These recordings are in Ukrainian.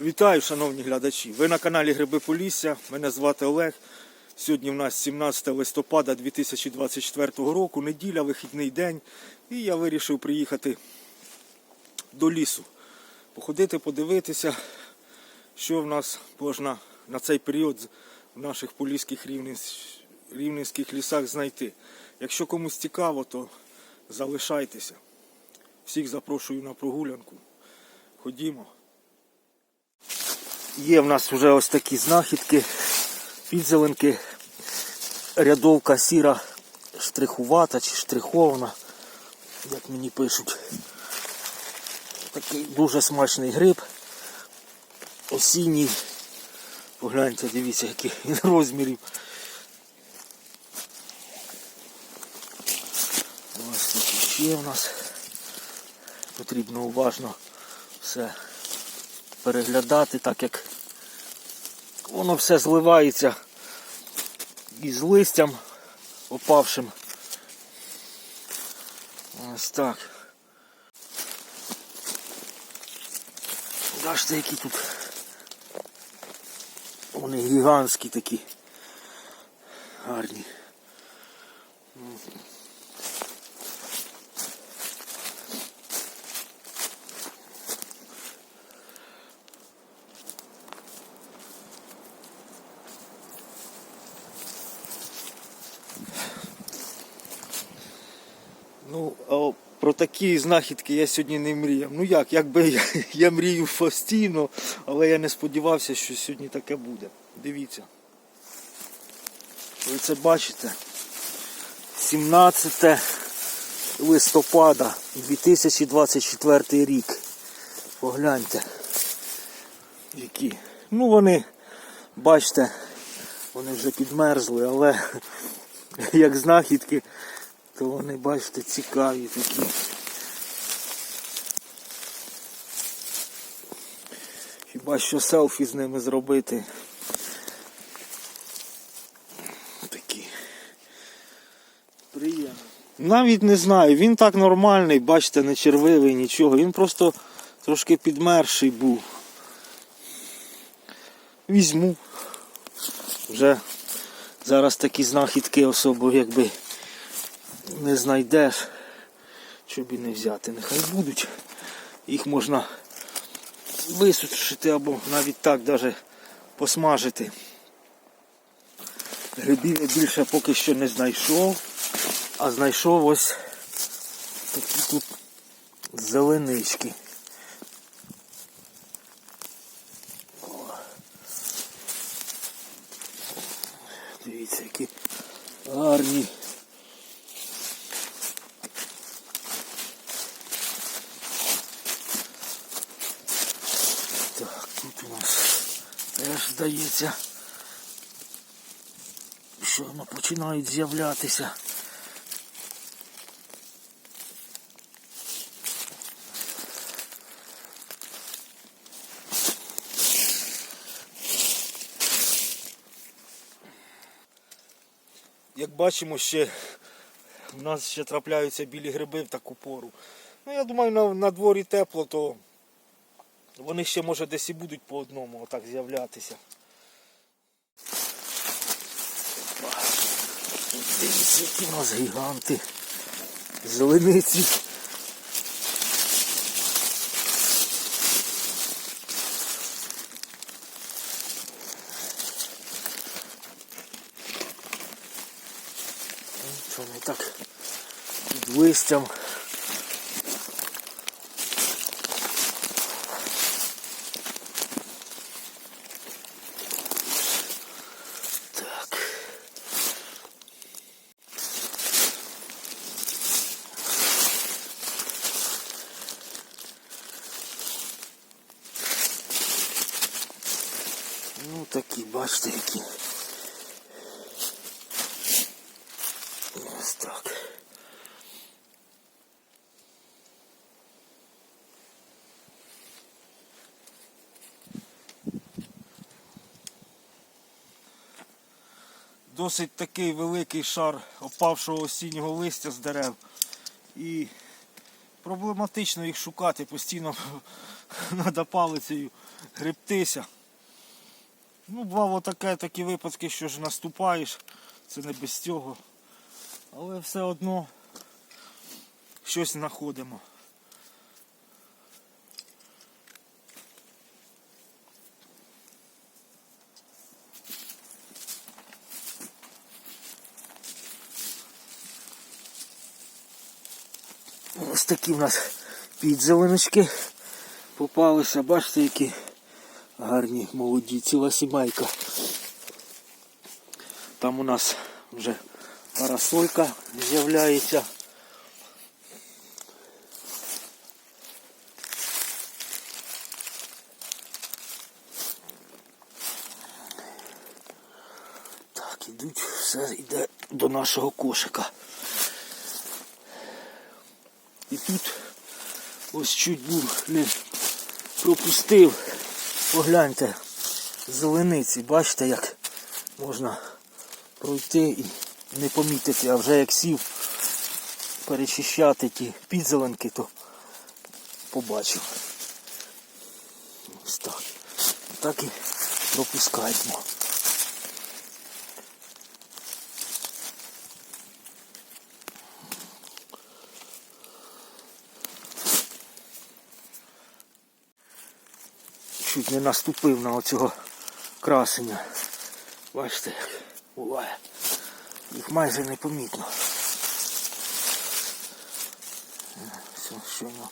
Вітаю, шановні глядачі. Ви на каналі Гриби Полісся. Мене звати Олег. Сьогодні в нас 17 листопада 2024 року, неділя, вихідний день. І я вирішив приїхати до лісу. Походити, подивитися, що в нас можна на цей період в наших поліських рівненських лісах знайти. Якщо комусь цікаво, то залишайтеся. Всіх запрошую на прогулянку. Ходімо. Є в нас вже ось такі знахідки, підзеленки, рядовка сіра штрихувата чи штрихована, як мені пишуть. Такий дуже смачний гриб. Осінній. Погляньте, дивіться, який він розмірів. Ось тут ще в нас. Потрібно уважно все переглядати, так як воно все зливається із листям опавшим. Ось так. Бачите, які тут вони гігантські такі. Гарні. Ну, а про такі знахідки я сьогодні не мріяв. Ну як, якби я, я мрію постійно, але я не сподівався, що сьогодні таке буде. Дивіться. Ви це бачите? 17 листопада 2024 рік. Погляньте. Які. Ну вони, бачите, вони вже підмерзли, але як знахідки то вони, бачите, цікаві такі. Хіба що селфі з ними зробити. Такі. Приємно. Навіть не знаю, він так нормальний, бачите, не червивий, нічого. Він просто трошки підмерший був. Візьму. Вже зараз такі знахідки особо якби не знайдеш, щоб і не взяти. Нехай будуть. Їх можна висушити або навіть так даже посмажити. Грибів я більше поки що не знайшов, а знайшов ось такі тут зеленички. О. Дивіться, які гарні. Так, тут у нас теж здається, що воно починають з'являтися. Як бачимо, ще в нас ще трапляються білі гриби в таку пору. Ну, я думаю, на, на дворі тепло, то вони ще може десь і будуть по одному отак з'являтися. Дивіться, які у нас гіганти. Зелениці. Що вони так листям. Такі, бачите, які. Ось так. Досить такий великий шар опавшого осіннього листя з дерев. І проблематично їх шукати, постійно треба палицею гребтися. Ну, бувало таке, такі випадки, що ж наступаєш, це не без цього. Але все одно щось знаходимо. Ось такі в нас підзеленочки попалися. Бачите, які гарні молоді, ціла сімейка. Там у нас вже парасолька з'являється. Так, ідуть, все йде до нашого кошика. І тут ось чуть був не пропустив. Погляньте, зелениці, бачите, як можна пройти і не помітити, а вже як сів перечищати ті підзеленки, то побачив. Ось так. Так і пропускаємо. Чуть не наступив на оцього красення. Бачите, як буває. Їх майже не помітно. Все, щойно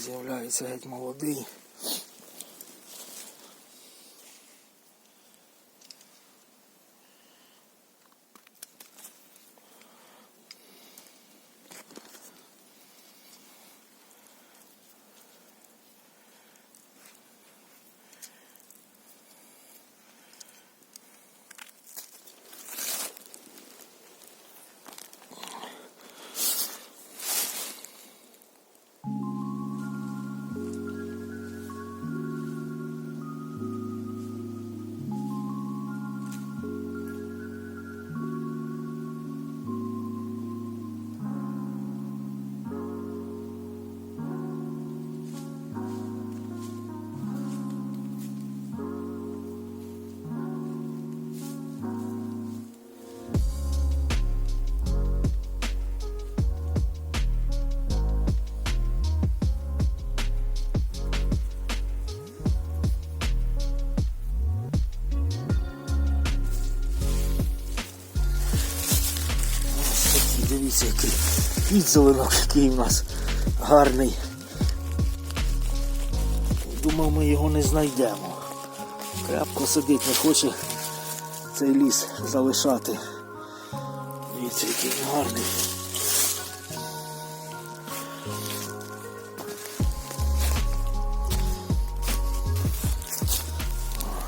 з'являється геть молодий. Підзеленок, який у нас гарний. Думав, ми його не знайдемо. Крапко сидить, не хоче цей ліс залишати. Дивіться, який він гарний.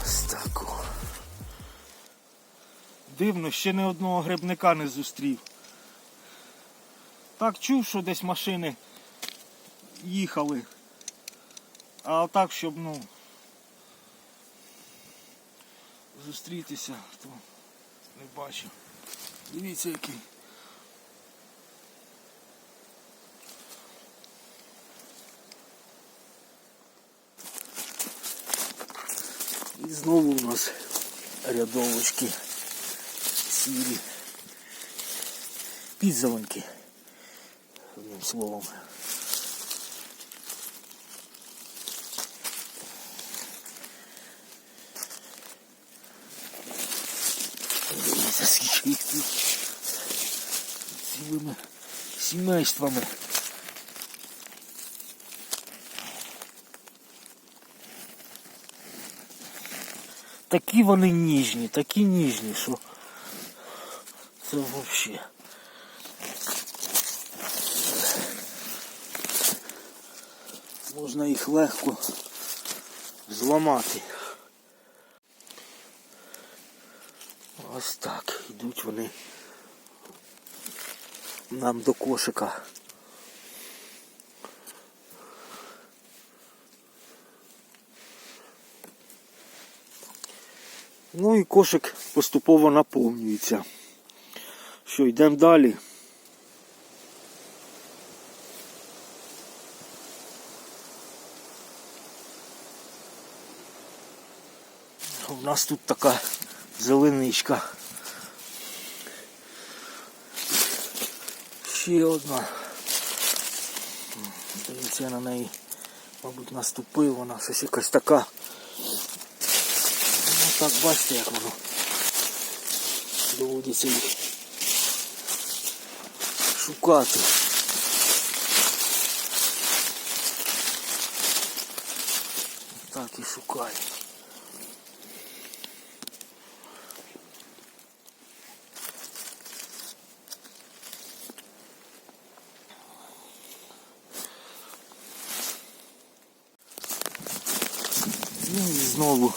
Ось так. Дивно, ще не одного грибника не зустрів. Так чув, що десь машини їхали. А так, щоб, ну, зустрітися, то не бачив. Дивіться який. І знову у нас рядовочки сірі. Підзеленки. Одним словом. Дивіться, скільки їх тут цілими сімействами. Такі вони ніжні, такі ніжні, що це взагалі. Можна їх легко зламати. Ось так, йдуть вони нам до кошика. Ну і кошик поступово наповнюється. Що, йдемо далі. У нас тут така зеленичка. Ще одна. Дивіться, я на неї, мабуть, наступив, вона щось якась така. Ну так бачите, як воно. Доводиться їх шукати. Так і шукаю. Ну і знову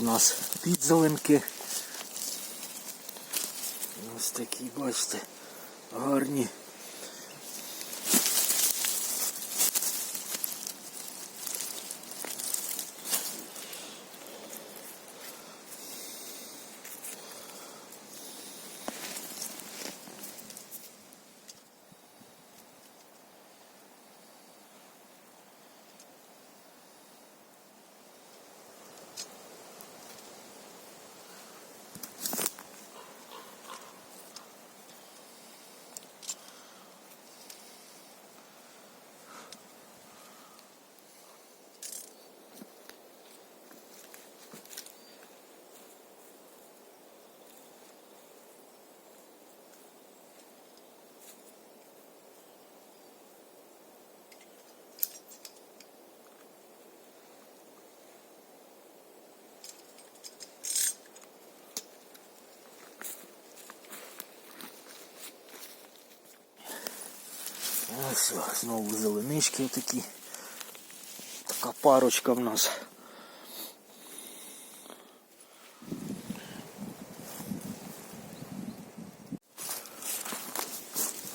у нас підзеленки. Ось такі, бачите, гарні. Ось знову зеленички такі. Така парочка в нас.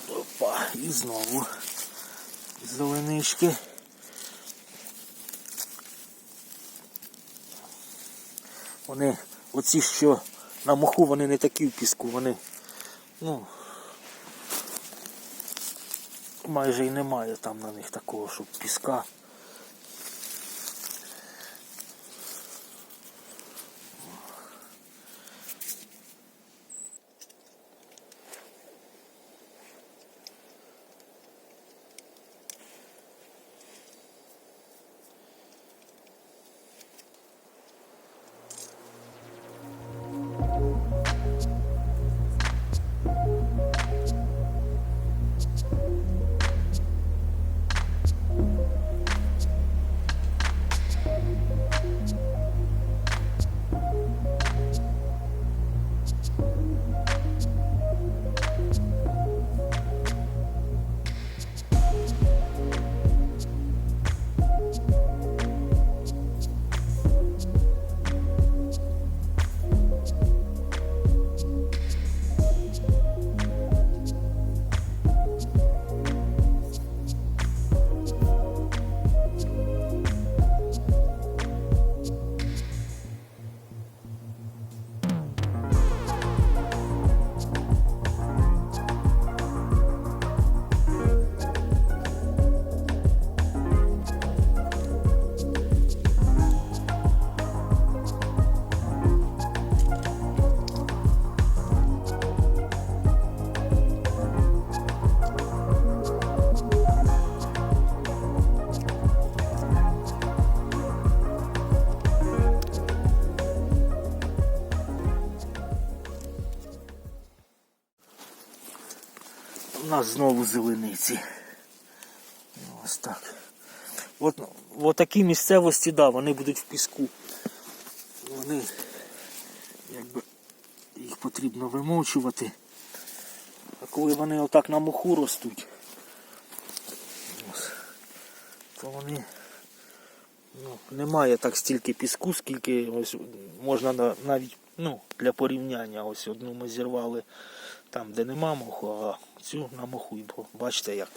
Опа, і знову зеленички. Вони, оці, що на моху, вони не такі в піску, вони, ну, майже і немає там на них такого, щоб піска. Нас знову зелениці. Ось так. От, от такі місцевості, да, вони будуть в піску. Вони якби їх потрібно вимовчувати. А коли вони отак на моху ростуть, ось, то вони ну, немає так стільки піску, скільки ось можна навіть ну, для порівняння. Ось одну ми зірвали там, де нема моху, а цю на моху. І Бачите як.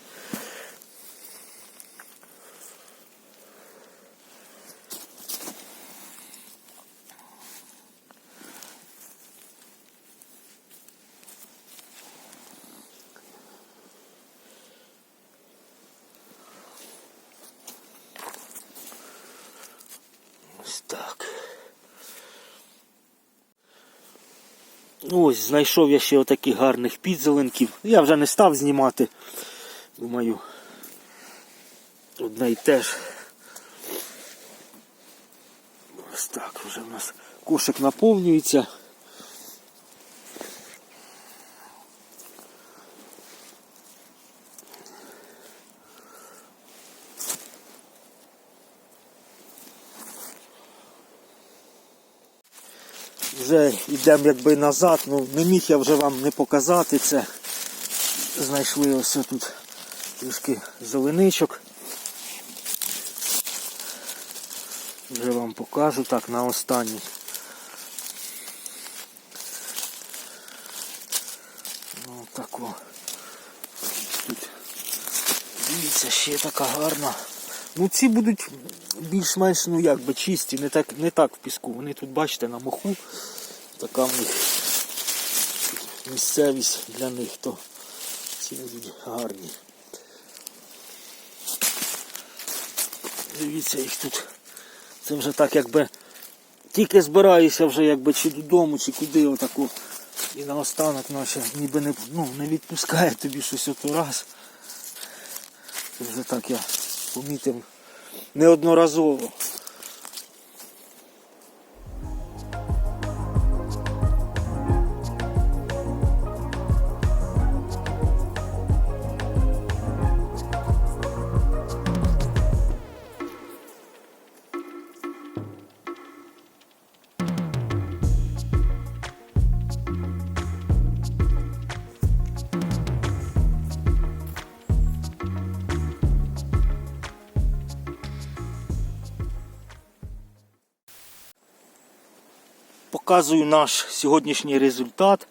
Ось, знайшов я ще отаких гарних підзеленків. Я вже не став знімати. Думаю, одне й теж. Ось так вже в нас кошик наповнюється. Вже йдемо якби назад, ну не міг я вже вам не показати це. Знайшли ось тут трішки зеленичок. Вже вам покажу так на останній. Ну тако. Тут дивіться, ще така гарна. Ну ці будуть більш-менш ну якби чисті, не так, не так в піску. Вони тут, бачите, на моху. Така в них місцевість для них, то ці будуть гарні. Дивіться їх тут. Це вже так якби тільки збираюся вже якби чи додому, чи куди отаку. І наостанок наче ніби не, ну, не відпускає тобі щось ото раз. Це вже так я помітив неодноразово. Показую наш сьогоднішній результат.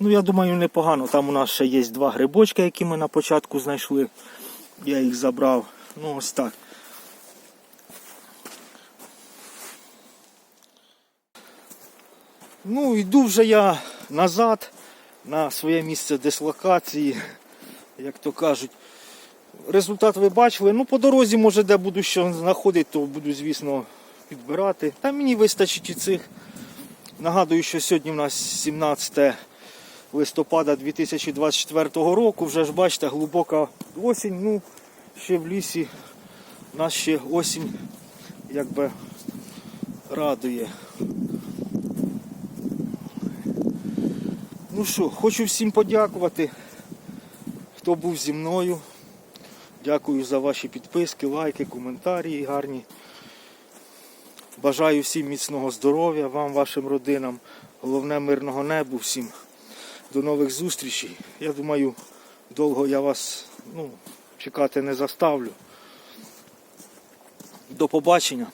Ну, я думаю, непогано. Там у нас ще є два грибочки, які ми на початку знайшли. Я їх забрав. Ну, ось так. Ну, йду вже я назад на своє місце дислокації, як то кажуть. Результат ви бачили. Ну, по дорозі, може, де буду що знаходити, то буду, звісно, підбирати. Та мені вистачить і цих. Нагадую, що сьогодні в нас 17 листопада 2024 року. Вже ж бачите, глибока осінь. Ну, ще в лісі нас ще осінь якби радує. Ну що, хочу всім подякувати, хто був зі мною. Дякую за ваші підписки, лайки, коментарі гарні. Бажаю всім міцного здоров'я, вам, вашим родинам, головне мирного небу всім. До нових зустрічей. Я думаю, довго я вас ну, чекати не заставлю. До побачення.